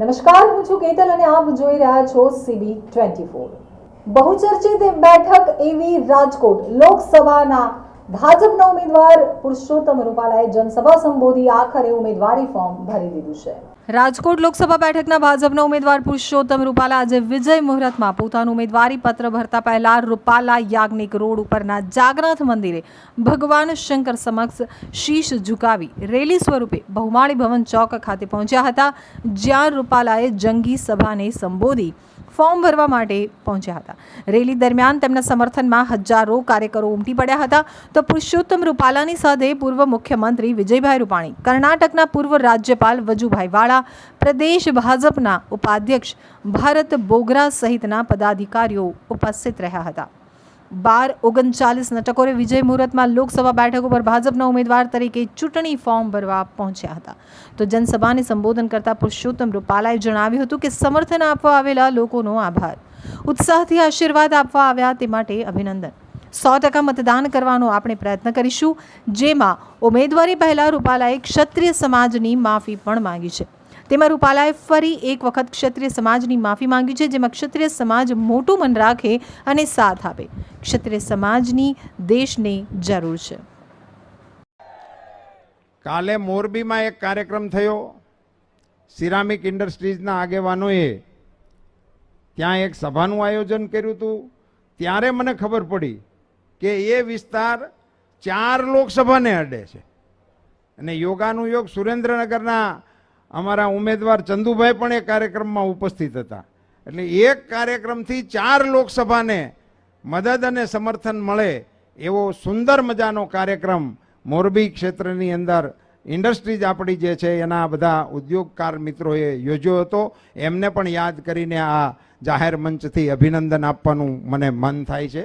નમસ્કાર, હું છું કેતલ અને આપ જોઈ રહ્યા છો સીબી ટ્વેન્ટી ફોર બહુચર્ચિત બેઠક એવી રાજકોટ લોકસભાના ભાજપના ઉમેદવાર પુરુષોત્તમ રૂપાલાએ જનસભા સંબોધી આખરે ઉમેદવારી ફોર્મ ભરી દીધું છે. રાજકોટ લોકસભા બેઠકના ભાજપના ઉમેદવાર પુરુષોત્તમ રૂપાલા આજે વિજય મુહૂર્તમાં પોતાનું ઉમેદવારી પત્ર ભરતા પહેલા રૂપાલા યાજ્ઞિક રોડ ઉપરના જાગનાથ મંદિરે ભગવાન શંકર સમક્ષ શીશ ઝુકાવી રેલી સ્વરૂપે બહુમાળી ભવન ચોક ખાતે પહોંચ્યા હતા, જ્યાં રૂપાલાએ જંગી સભાને સંબોધી. ફોર્મ ભરવા માટે પહોંચ્યા હતા. રેલી દરમિયાન તેમના સમર્થનમાં હજારો કાર્યકરો ઉમટી પડ્યા હતા. તો પુરુષોત્તમ રૂપાલાની સાથે પૂર્વ મુખ્યમંત્રી વિજયભાઈ રૂપાણી, કર્ણાટકના પૂર્વ રાજ્યપાલ વજુભાઈ વાળા, પ્રદેશ ભાજપના ઉપાધ્યક્ષ ભારત બોગરા સહિતના પદાધિકારીઓ ઉપસ્થિત રહ્યા હતા. બાર ઓગણચાલીસ ટકોરે વિજય મુહૂર્તમાં લોકસભા બેઠક ઉપર ભાજપના ઉમેદવાર તરીકે ચૂંટણી ફોર્મ ભરવા પહોંચ્યા હતા. તો જનસભાને સંબોધન કરતા પુરુષોત્તમ રૂપાલાએ જણાવ્યું હતું કે સમર્થન આપવા આવેલા લોકોનો આભાર. ઉત્સાહથી આશીર્વાદ આપવા આવ્યા તે માટે અભિનંદન. સો ટકા મતદાન કરવાનો આપણે પ્રયત્ન કરીશું. જેમાં ઉમેદવારી પહેલાં રૂપાલાએ ક્ષત્રિય સમાજની માફી પણ માંગી છે. તેમાં રૂપાલાએ ફરી એક વખત ક્ષત્રિય સમાજની માફી માંગી છે, જેમાં ક્ષત્રિય સમાજ મોટું મન રાખે અને સાથ આપે. ક્ષત્રિય સમાજની દેશને જરૂર છે. કાલે મોરબીમાં એક કાર્યક્રમ થયો. સિરામિક ઇન્ડસ્ટ્રીઝના આગેવાનોએ ત્યાં એક સભાનું આયોજન કર્યું હતું. ત્યારે મને ખબર પડી કે એ વિસ્તાર ચાર લોકસભાને અડે છે. અને યોગાનું યોગ સુરેન્દ્રનગરના અમારા ઉમેદવાર ચંદુભાઈ પણ એ કાર્યક્રમમાં ઉપસ્થિત હતા. એટલે એક કાર્યક્રમથી ચાર લોકસભાને મદદ અને સમર્થન મળે એવો સુંદર મજાનો કાર્યક્રમ મોરબી ક્ષેત્રની અંદર ઇન્ડસ્ટ્રીઝ આપણી જે છે એના બધા ઉદ્યોગકાર મિત્રોએ યોજ્યો હતો. એમને પણ યાદ કરીને આ જાહેર મંચથી અભિનંદન આપવાનું મને મન થાય છે.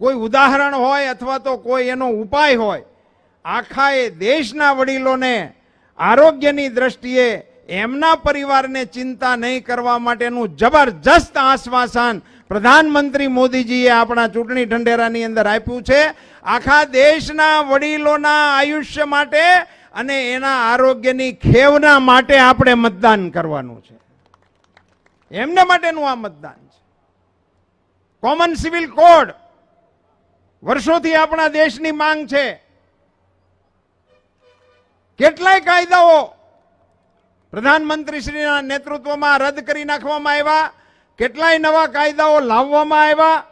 કોઈ ઉદાહરણ હોય અથવા તો કોઈ એનો ઉપાય હોય, આખા એ દેશના વડીલોને આરોગ્યની દ્રષ્ટિએ એમના પરિવારને ચિંતા નહીં કરવા માટેનું જબરજસ્ત આશ્વાસન પ્રધાનમંત્રી મોદીજીએ આપણા ચૂંટણી ઢંઢેરાની અંદર આપ્યું છે. આખા દેશના વડીલોના આયુષ્ય માટે અને એના આરોગ્યની ખેવના માટે આપણે મતદાન કરવાનું છે. એમને માટેનું આ મતદાન છે. કોમન સિવિલ કોડ વર્ષોથી આપણા દેશની માંગ છે. કેટલાય કાયદાઓ પ્રધાનમંત્રીશ્રીના નેતૃત્વમાં રદ કરી નાખવામાં આવ્યા, કેટલાય નવા કાયદાઓ લાવવામાં આવ્યા.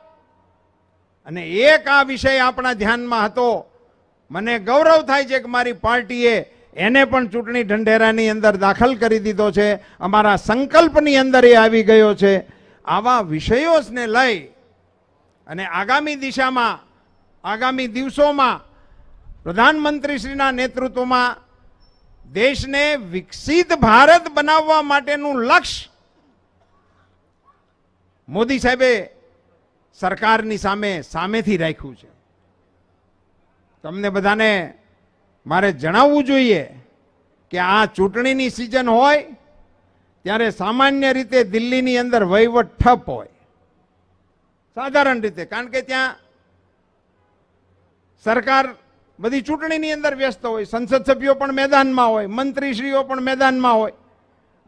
અને એક આ વિષય આપણા ધ્યાનમાં હતો. મને ગૌરવ થાય છે કે મારી પાર્ટીએ એને પણ ચૂંટણી ઢંઢેરાની અંદર દાખલ કરી દીધો છે. અમારા સંકલ્પની અંદર એ આવી ગયો છે. આવા વિષયોને લઈ અને આગામી દિશામાં, આગામી દિવસોમાં પ્રધાનમંત્રીશ્રીના નેતૃત્વમાં દેશને વિકસિત ભારત બનાવવા માટેનું લક્ષ્ય મોદી સાહેબે સરકારની સામે સામેથી રાખ્યું છે. તમને બધાને મારે જણાવવું જોઈએ કે આ ચૂંટણીની સિઝન હોય ત્યારે સામાન્ય રીતે દિલ્હીની અંદર વહીવટ ઠપ હોય. સાધારણ રીતે, કારણ કે ત્યાં સરકાર બધી ચૂંટણીની અંદર વ્યસ્ત હોય, સંસદ સભ્યો પણ મેદાનમાં હોય, મંત્રીશ્રીઓ પણ મેદાનમાં હોય.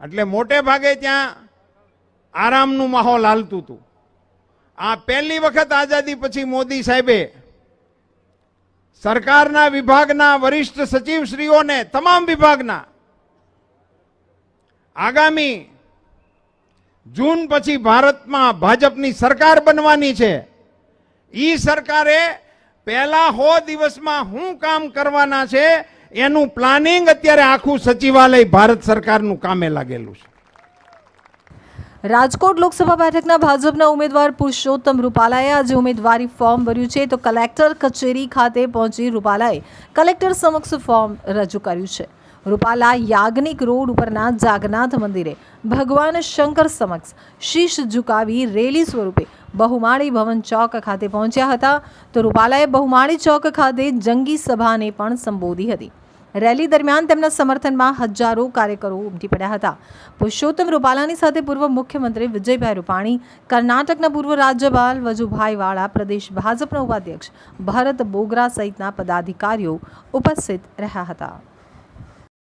એટલે મોટે ભાગે ત્યાં આરામનું માહોલ હાલતું હતું. આ પહેલી વખત આઝાદી પછી મોદી સાહેબે સરકારના વિભાગના વરિષ્ઠ સચિવશ્રીઓને, તમામ વિભાગના, આગામી જૂન પછી ભારતમાં ભાજપની સરકાર બનવાની છે. ઈ સરકારે પહેલા હો દિવસમાં હું કામ કરવાના છે, એનું પ્લાનિંગ અત્યારે આખું સચિવાલય ભારત સરકારનું કામે લાગેલું છે. રાજકોટ લોકસભા બેઠકના ભાજપના ઉમેદવાર પુરુષોત્તમ રૂપાલાએ આજે ઉમેદવારી ફોર્મ ભર્યું છે, તો કલેક્ટર કચેરી ખાતે પહોંચી રૂપાલાએ કલેક્ટર સમક્ષ ફોર્મ રજૂ કર્યું છે. રૂપાલા યાજ્ઞિક રોડ ઉપરના જાગનાથ મંદિરે ભગવાન શંકર સમક્ષ શીશ ઝુકાવી રેલી સ્વરૂપે બહુમાળી ભવન ચોક ખાતે પહોંચ્યા હતા. તો રૂપાલાએ બહુમાળી ચોક ખાતે જંગી સભાને પણ સંબોધી હતી. રેલી દરમિયાન તેમના સમર્થનમાં હજારો કાર્યકરો ઉમટી પડ્યા હતા. પુરુષોત્તમ રૂપાલાની સાથે પૂર્વ મુખ્યમંત્રી વિજયભાઈ રૂપાણી, કર્ણાટકના પૂર્વ રાજ્યપાલ વજુભાઈ વાળા, પ્રદેશ ભાજપના ઉપાધ્યક્ષ ભરત બોગરા સહિતના પદાધિકારીઓ ઉપસ્થિત રહ્યા હતા.